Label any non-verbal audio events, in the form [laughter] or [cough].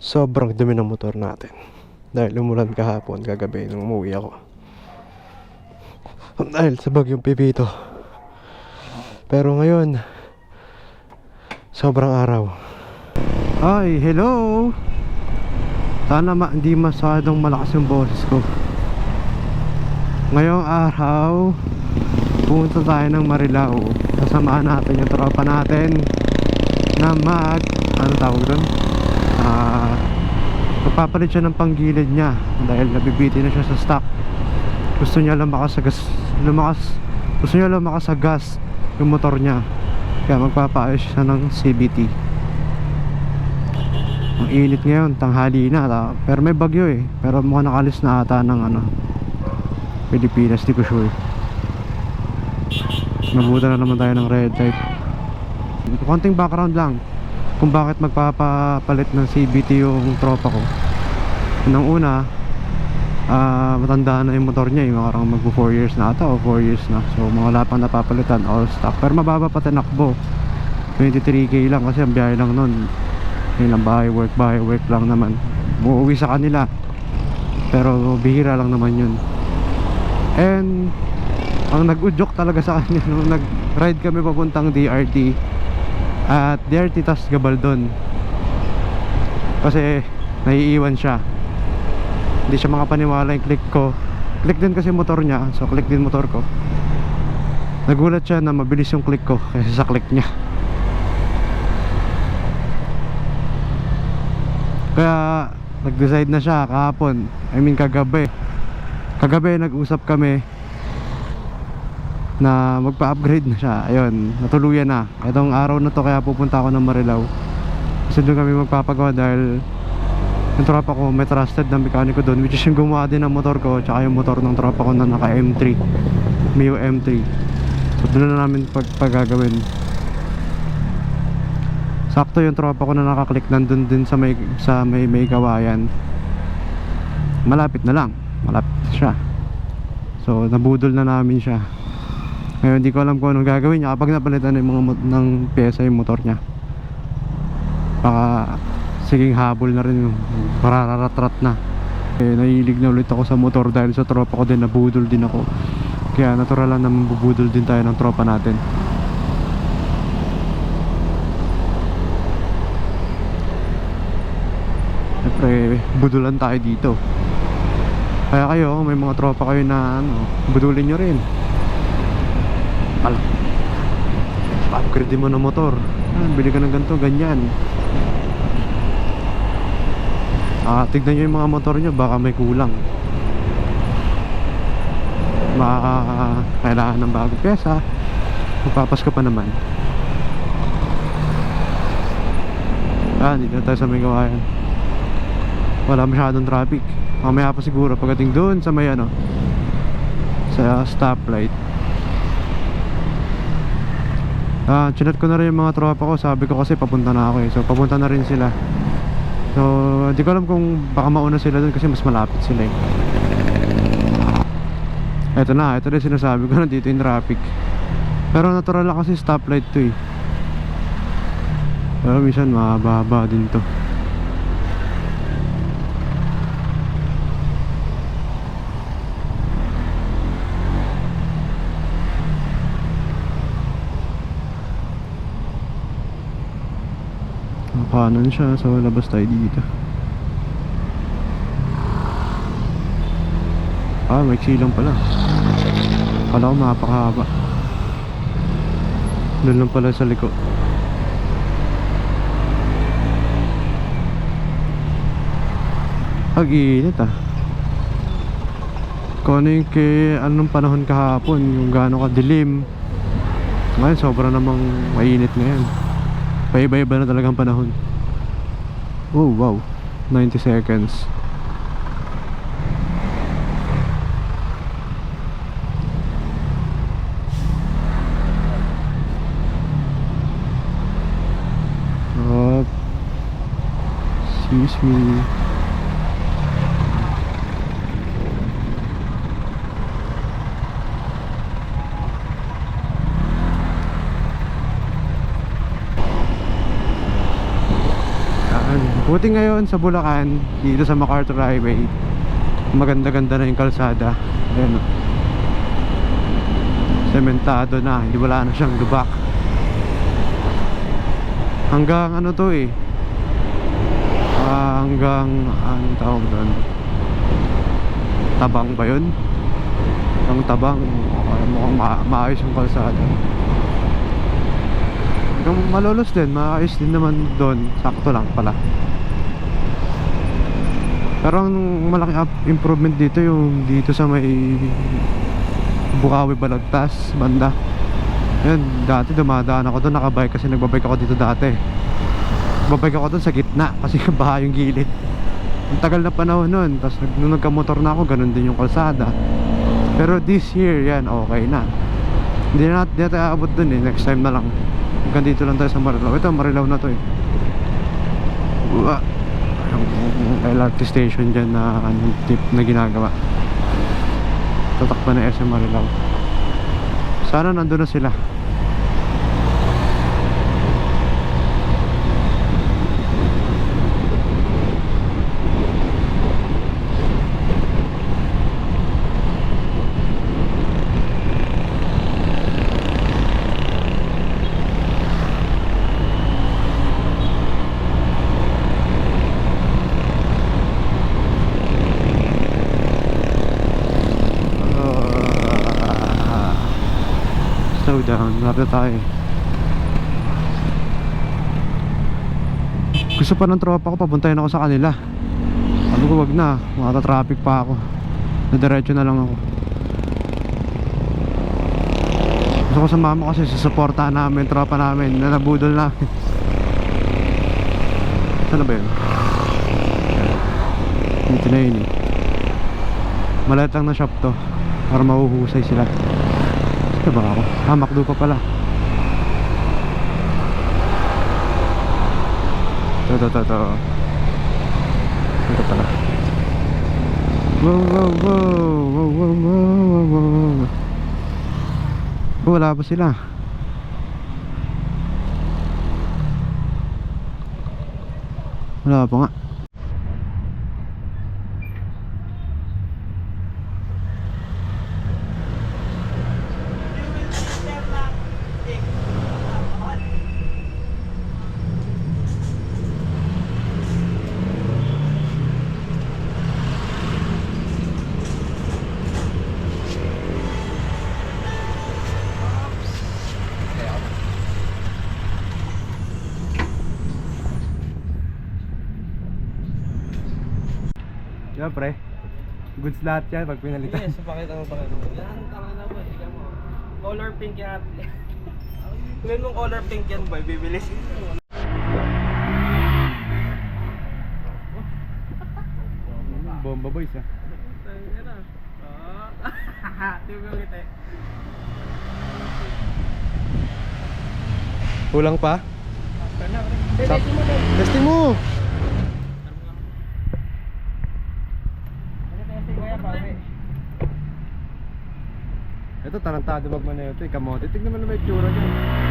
sobrang dumi ng motor natin. Dahil umulan kahapon, kagabi nung umuwi ako. Dahil sa bagyong pipito. Pero ngayon, sobrang araw. Ay, hello! Sana ma hindi masyadong malakas yung boses ko. Ngayong araw, pumunta tayo ng Marilao. Sasamahan natin yung tropa natin na mag, ano tawag doon? Ah, magpapalit siya ng panggilid niya dahil nabibiti na siya sa stock. Gusto niya lumakas sa gas, lumakas, gusto niya lumakas sa gas yung motor niya. Kaya magpapaayos siya ng CBT. Ang init ngayon, tanghali na. ta- Pero may bagyo eh. Pero mukhang nakalis na ata ng ano, Pilipinas, di ko sure. Nabuta na naman tayo ng red light. Konting background lang kung bakit magpapapalit ng CBT yung tropa ko. Nang una, ah matanda na yung motor niya, yung parang magpo 4 years na ata o 4 years na. So mga wala pang napapalitan, all stock. Pero mababa pa tinakbo. 23k lang kasi ang biyahe lang nun. Yun lang, bahay work, bahay work lang naman. Uuwi sa kanila. Pero bihira lang naman yun. And ang nag-udyok talaga sa [laughs] kanya nung nag-ride kami papuntang DRT at DRT tas Gabaldon kasi naiiwan siya. Hindi siya makapaniwala yung click ko. Click din kasi motor niya so click din motor ko. Nagulat siya na mabilis yung click ko kasi sa click niya. Kaya nag-decide na siya kahapon I mean kagabi. Kagabi nag-usap kami na magpa-upgrade na siya. Ayun natuluyan na. Itong araw na to kaya pupunta ako ng Marilao. Kasi doon kami magpapagawa dahil yung tropa ko may trusted na mekaniko doon which is yung gumawa din ng motor ko tsaka yung motor ng tropa ko na naka M3 Mio M3 so doon na namin pag pagagawin. Sakto yung tropa ko na nakaklik nandun din sa may, sa may, may gawayan. Malapit na lang. Malapit siya. So nabudol na namin siya ngayon hindi ko alam kung anong gagawin niya. Kapag napalitan ng mga ng pyesa yung motor niya baka siging habol na rin parararatrat na. Eh, nahilig na ulit ako sa motor dahil sa tropa ko din nabudol din ako. Kaya natural lang na mabubudol din tayo ng tropa natin. Siyempre, budulan tayo dito. Kaya kayo, may mga tropa kayo na ano, budulin nyo rin Al upgrade mo ng motor. Ah, bili ka ng ganito, ganyan. Ah, tignan nyo yung mga motor nyo baka may kulang. Baka kailangan ng bagong pyesa. Magpapasko pa naman. Ah, dito tayo sa may gawayan. Wala masyadong traffic. Mamaya pa siguro pagdating doon sa may ano sa stoplight Ah, chinat ko na rin yung mga tropa ko. Sabi ko kasi papunta na ako eh. So papunta na rin sila. So, hindi ko alam kung baka mauna sila doon kasi mas malapit sila eh. Eto na, ito rin sinasabi ko [laughs] nandito yung traffic. Pero natural lang kasi stoplight to eh. Pero minsan mahaba din to. Kanan siya, so labas tayo dito. Ah, may silang pala. Kala ko mapakahaba. Doon lang pala sa liko. Pag-iinit ah. Kung ano yung kay anong panahon kahapon, yung gaano kadilim. Ngayon, sobra namang mainit ngayon. Paiba-iba na talagang panahon. Oh, wow. 90 seconds. Up. Excuse me. Yan. Buti ngayon sa Bulacan, dito sa MacArthur Highway, maganda-ganda na yung kalsada. Ayan. Sementado na, hindi wala na siyang lubak. Hanggang ano to eh. Ah, hanggang anong tawag doon? Tabang ba yun? Ang tabang, okay, mukhang ma- maayos yung kalsada. Hanggang malolos din, maayos din naman doon. Sakto lang pala. Pero ang malaki up improvement dito yung dito sa may Bukawi Balagtas banda. Yan, dati dumadaan ako doon, nakabike kasi nagbabike ako dito dati. Babike ako doon sa gitna [laughs] kasi baha yung gilid. Ang tagal na panahon noon, tapos nag- nung nagkamotor na ako, ganun din yung kalsada. Pero this year, yan, okay na. Hindi na natin tayo aabot doon eh, next time na lang. Hanggang dito lang tayo sa Marilaw. Ito, Marilaw na to eh. Uwa. Yung LRT station dyan na anong tip na ginagawa. Tatakpan na SM Marilaw. Sana nandun na sila. Ah. Slow down, lapit na tayo. Gusto pa ng tropa ko, papuntahin ako sa kanila. Ano ko, wag na, makata-traffic pa ako. Nadiretso na lang ako. Gusto ko sa mama kasi susuportahan namin, tropa namin, na nabudol namin. Saan ba yun? Dito na yun eh. Maliit lang na shop to Para mahuhusay sila Ito ba ako? Ah, Macdo pa pala. Ito, ito, ito, ito. Ito pala. Wow, wow, wow Wow, wow, wow, wow, wow. Oh, Wala pa sila. Wala pa nga Yan pre Goods lahat yan pag pinalitan Yes, pakita mo, pakita mo. Yan, tama na boy. Tingnan mo. Color pink yan. [laughs] Ngayon mong color pink yan boy, bibilis. [laughs] Bomba boys ah Yan na. Ah. Mo yung ngiti. Kulang pa? Testing mo. Testing mo! Testing mo yan, bawi. Ito tarantado magmaneho ito eh Kamote. Tignan mo na may tsura niya